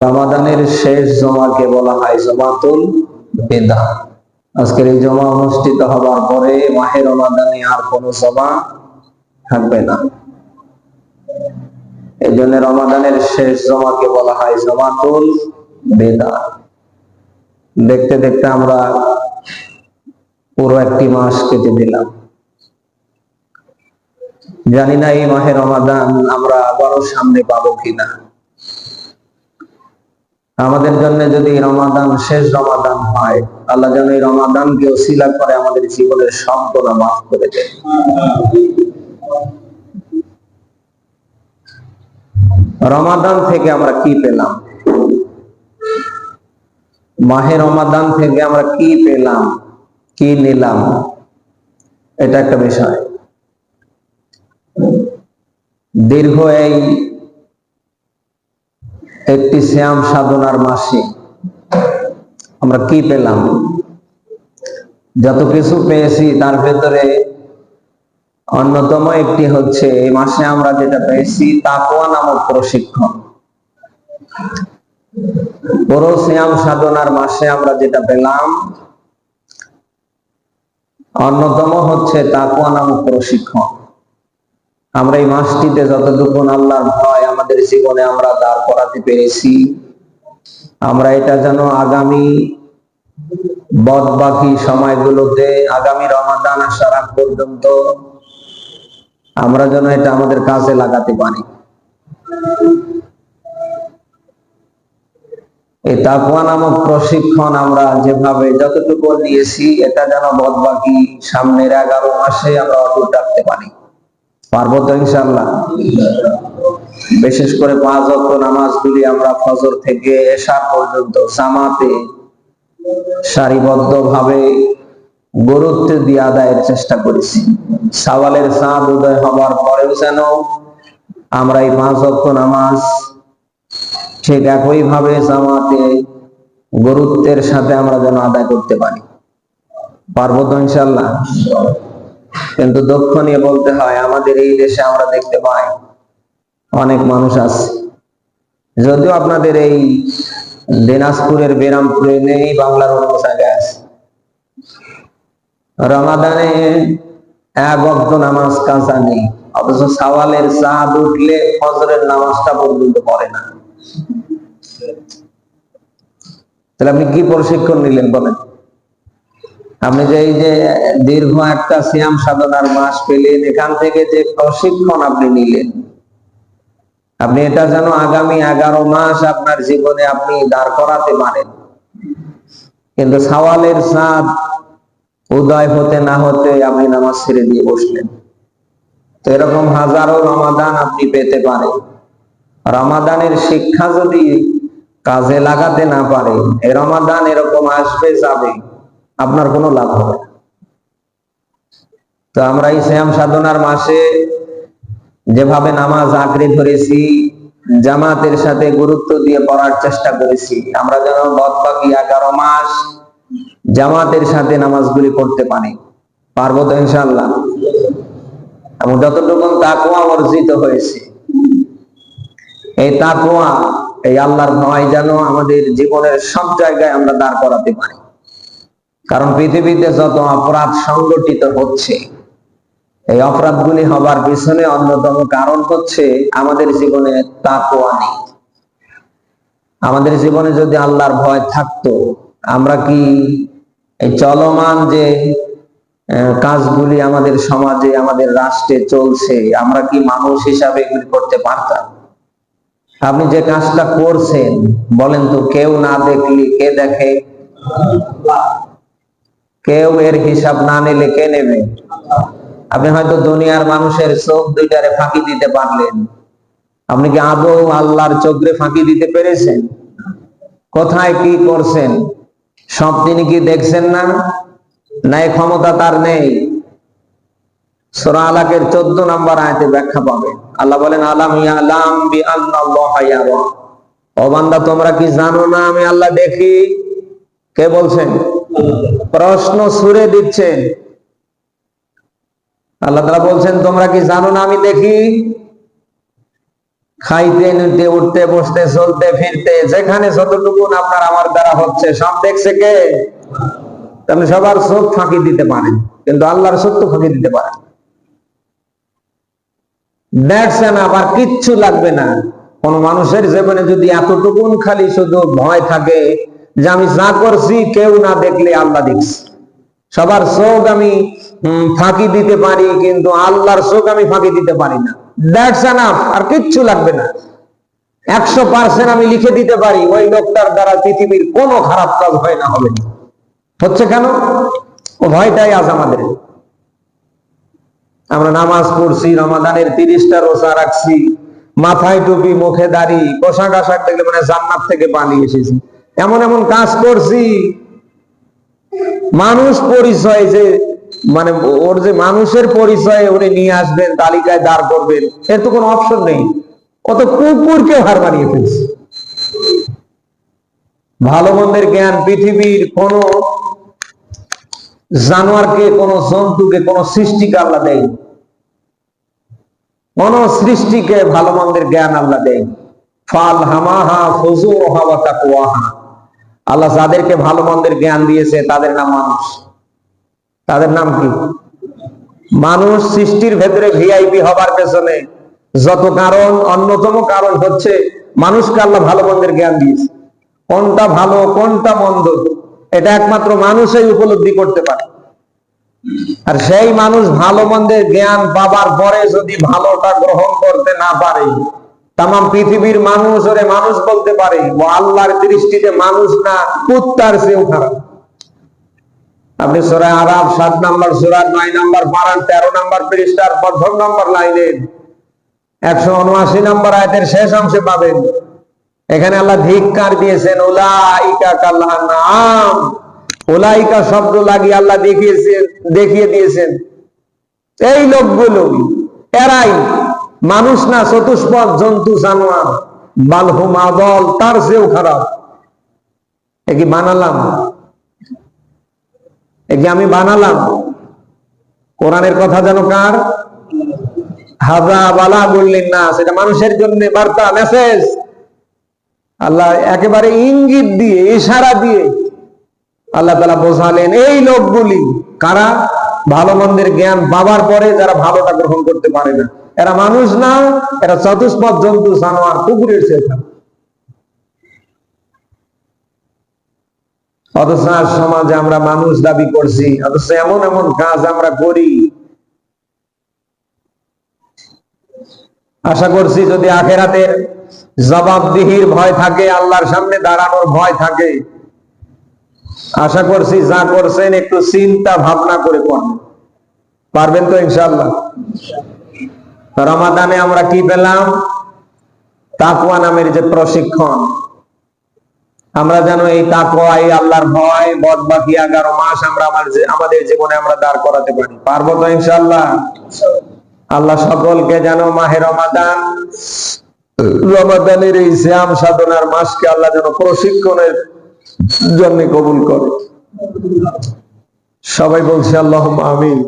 রমাদানের শেষ জমাকে বলা হয় জমাতুল বেদা আজকের এই জমা অনুষ্ঠিত হবার পরে মাহে রমাদানে আর কোন জমা থাকবে না। এই জন্য রমাদানের শেষ জমাকে বলা হয় জমাতুল বেদা দেখতে দেখতে আমরা পুরো একটি মাস কেটে দিলাম। জানি না এই মাহে রমাদান আমরা আবারও সামনে পাবো কিনা। আমাদের জন্য যদি রমাদান, শেষ রমাদান হয়, আল্লাহ যেন এই রমাদানকে ওসিলা করে আমাদের জীবনের সব গোনা মাফ করে দেয়। রমাদান থেকে আমরা কি পেলাম? মাহে রমাদান থেকে আমরা কি পেলাম? কি নিলাম? এটা একটা বিষয়। দীর্ঘ এই একটি শ্যাম সাধনার মাসে আমরা কি পেলাম? যত কিছু পেয়েছি, তার ভেতরে অন্যতম একটি হচ্ছে, এই মাসে আমরা যেটা পেয়েছি তাকুয়া নামক প্রশিক্ষণ। পুরো শ্যাম সাধনার মাসে আমরা যেটা পেলাম, অন্যতম হচ্ছে তাকুয়া নামক প্রশিক্ষণ। আমরা এই মাসটিতে যতটুকু আল্লাহর ভয় আমাদের জীবনে আমরা দাঁড় করাতে পেরেছি, আমরা এটা যেন আগামী বদ বাকি সময়গুলোতে, আগামী রমাদান আসার আগ পর্যন্ত আমরা যেন এটা আমাদের কাজে লাগাতে পারি। এই তাকুয়া নামক প্রশিক্ষণ আমরা যেভাবে যতটুকু নিয়েছি এটা যেন বদ বাকি সামনের এগারো মাসে আমরা অটুট রাখতে পারি। পারব তো ইনশাল্লাহ বিশেষ করে পাঁচ অক্ট নামাজগুলি আমরা ফজর থেকে এশা পর্যন্ত জামাতে সারিবদ্ধ ভাবে গুরুত্ব দিয়ে আদায়ের চেষ্টা করেছি। সাওয়ালের চাঁদ উদয় হবার পরেও যেন আমরা এই পাঁচ অক্ট নামাজ ঠিক একই ভাবে জামাতে গুরুত্বের সাথে আমরা যেন আদায় করতে পারি। পারব তো ইনশাল্লাহ কিন্তু দুঃখ নিয়ে বলতে হয়, আমাদের এই দেশে আমরা দেখতে পাই অনেক মানুষ আছে। যদিও আপনাদের এই দিনাজপুরের বেরামপুরে নেই, বাংলার অন্য জায়গায় আছে। রমাদানে এক অব্দ নামাজ কাজা নেই, অথচ সাওয়ালের চাঁদ উঠলে ফজরের নামাজটা পর্যন্ত পড়ে না। তাহলে আপনি কি প্রশিক্ষণ নিলেন বলেন? আপনি যে এই যে দীর্ঘ একটা সিয়াম সাধনার মাস পেলেন, এখান থেকে যে প্রশিক্ষণ আপনি নিলেন, আপনি এটা যেন আগামী এগারো মাস আপনার জীবনে আপনি দাঁড় করাতে পারেন। কিন্তু সওয়ালের সাদ উদয় হতে না হতে আপনি নামাজ ছেড়ে দিয়ে বসলেন। তো এরকম হাজারো রমাদান আপনি পেতে পারেন। রমাদানের শিক্ষা যদি কাজে লাগাতে না পারে এ রমাদান এরকম আসবে যাবে। আপনার কোনো লাভ হবে তো আমরা এই শ্যাম সাধনার মাসে যেভাবে নামাজ আঁকড়ে ধরেছি, জামাতের সাথে গুরুত্ব দিয়ে পড়ার চেষ্টা করেছি, আমরা যেন বাকি এগারো মাস জামাতের সাথে নামাজগুলি পড়তে পারি। পারব তো ইনশাল্লাহ এবং যতটুকু তাকুয়া অর্জিত হয়েছে, এই তাকুয়া এই আল্লাহর ভয় যেন আমাদের জীবনের সব জায়গায় আমরা দাঁড় করাতে পারি। কারণ পৃথিবীতে যত অপরাধ সংগঠিত হচ্ছে, এই অপরাধগুলি হবার পিছনে অন্যতম কারণ হচ্ছে আমাদের জীবনে তাকওয়া নেই। আমাদের জীবনে যদি আল্লাহর ভয় থাকতো, আমরা কি এই চলমান যে কাজগুলি আমাদের সমাজে, আমাদের রাষ্ট্রে চলছে, আমরা কি মানুষ হিসাবে এগুলি করতে পারতাম? আপনি যে কাজটা করছেন, বলেন তো কেউ না দেখলি কে দেখে? কেউ এর হিসাব না নিলে কে নেবে? আপনি হয়তো দুনিয়ার মানুষের চোখ দুইটারে ফাঁকি দিতে পারলেন। আপনি কি আদৌ আল্লাহর চোখরে ফাঁকি দিতে পেরেছেন? কোথায় কি করছেন? সব তিনি কি দেখছেন না? না এই ক্ষমতা তার নেই। সোরা আলাকের চোদ্দ নম্বর আয়তে ব্যাখ্যা পাবে। আল্লাহ বলেন, আলাম ইয়ালাম বি আল্লাহ ও বান্দা, তোমরা কি জানো না আমি আল্লাহ দেখি? কে বলছেন? প্রশ্ন সুরে দিচ্ছেন। আল্লাহ তারা বলছেন, তোমরা কি জানো না আমি দেখি? খাইতে নিতে উঠতে, বসতে, চলতে, ফিরতে, যেখানে যতটুকু আপনার আমার দ্বারা হচ্ছে, সব দেখছে কে? তাহলে সবার চোখ ফাঁকি দিতে পারেন, কিন্তু আল্লাহর তো ফাঁকি দিতে পারেন। দেখছেন আবার কিচ্ছু লাগবে না। কোন মানুষের জীবনে যদি এতটুকুন খালি শুধু ভয় থাকে যে আমি যা করছি, কেউ না দেখলে আল্লাহ দেখছি। সবার চোখ আমি ফাঁকি দিতে পারি, কিন্তু আল্লাহর চোখ আমি ফাঁকি দিতে পারি না। দ্যাটস এনাফ আর কিচ্ছু লাগবে না। একশো পার্সেন্ট আমি লিখে দিতে পারি, ওই লোকটার দ্বারা পৃথিবীর কোনো খারাপ কাজ হয় না, হবে হচ্ছে কেন? ও ভয়টাই আজ আমাদের। আমরা নামাজ পড়ছি, রমাদানের তিরিশটা রোজা রাখছি, মাথায় টুপি, মুখে দাড়ি, পোশাক আশাক দেখলে মানে জান্নাত থেকে পালিয়ে এসেছি। এমন এমন কাজ করছি, মানুষ পরিচয় যে মানে ওর যে মানুষের পরিচয় উনি নিয়ে আসবেন, তালিকায় দাঁড় করবেন, এর তো কোনো অপশন নেই। কত কুকুরকে হার মানিয়ে ফেলছে। ভালো মন্দের জ্ঞান পৃথিবীর কোন জানোয়ারকে, কোন জন্তুকে, কোন সৃষ্টিকে আল্লাহ দেয় কোন সৃষ্টিকে ভালো মন্দের জ্ঞান আল্লাহ দেয় ফাল হামাহা ফজু হাওয়া তাকওয়াহা। আল্লাহ যাদেরকে ভালো মন্দের জ্ঞান দিয়েছে, তাদের নাম মানুষ। তাদের নাম কি? মানুষ সৃষ্টির ভেতরে ভিআইপি হবার পেছনে যত কারণ, অন্যতম কারণ হচ্ছে মানুষকে আল্লাহ ভালো মন্দের জ্ঞান দিয়েছে। কোনটা ভালো, কোনটা মন্দ, এটা একমাত্র মানুষই উপলব্ধি করতে পারে। আর সেই মানুষ ভালো মন্দের জ্ঞান পাবার পরে যদি ভালোটা গ্রহণ করতে না পারে তাম পৃথিবীর মানুষ ওরে মানুষ বলতে পারে। ও আল্লাহর দৃষ্টিতে মানুষ না, কুত্তার চেয়েও খারাপ আপনি সুরা আরব সাত নাম্বার, সুরা নয় নাম্বার পারান তেরো নাম্বার পৃষ্ঠার প্রথম নাম্বার লাইনে একশো উনআশি নাম্বার আয়তের শেষ অংশে পাবেন। এখানে আল্লাহ ধিক্কার দিয়েছেন ওলাইকা কাল্লাহ ওলাইকা শব্দ লাগিয়ে আল্লাহ দেখিয়েছেন, দেখিয়ে দিয়েছেন। এই লোকগুলো, এরাই মানুষ না, চতুষ্পদ, জন্তু, জানোয়ার বালহুম আদল তার চেয়েও খারাপ। এ কি বানালাম? এ কি আমি বানালাম? কোরআনের কথা যেন কার? হাজা বালা বললেন, না, সেটা মানুষের জন্য বার্তা, মেসেজ। আল্লাহ একেবারে ইঙ্গিত দিয়ে, ইশারা দিয়ে আল্লাহ তালা বোঝালেন, এই লোকগুলি কারা? ভালো মন্দের জ্ঞান পাবার পরে যারা ভালোটা গ্রহণ করতে পারে না। এরা মানুষ না, এরা চতুষ্পদ জন্তু, জানোয়ার, কুকুরের চেয়ে অথচ আজ সমাজে আমরা মানুষ দাবি করছি, অথচ এমন এমন কাজ আমরা করি। আশা করছি যদি আখেরাতের জবাবদিহির ভয় থাকে, আল্লাহর সামনে দাঁড়ানোর ভয় থাকে আশা করছি যা করছেন, একটু চিন্তা ভাবনা করে করবেন। পারবেন তো ইনশাল্লাহ রমাদানে আমরা কি পেলাম? তাকুয়া নামের যে প্রশিক্ষণ। আমরা যেন এই তাকুয়া এই আল্লাহর ভয় বদ বাকি এগারো মাস আমরা আমার আমাদের জীবনে আমরা দাঁড় করাতে পারি। পারব তো ইনশাল্লাহ আল্লাহ সকলকে যেন মাহে রমাদান, রমাদানের এই শ্যাম সাধনার মাসকে আল্লাহ যেন প্রশিক্ষণের জন্য কবুল করে। সবাই বলছে আল্লাহ আমিন।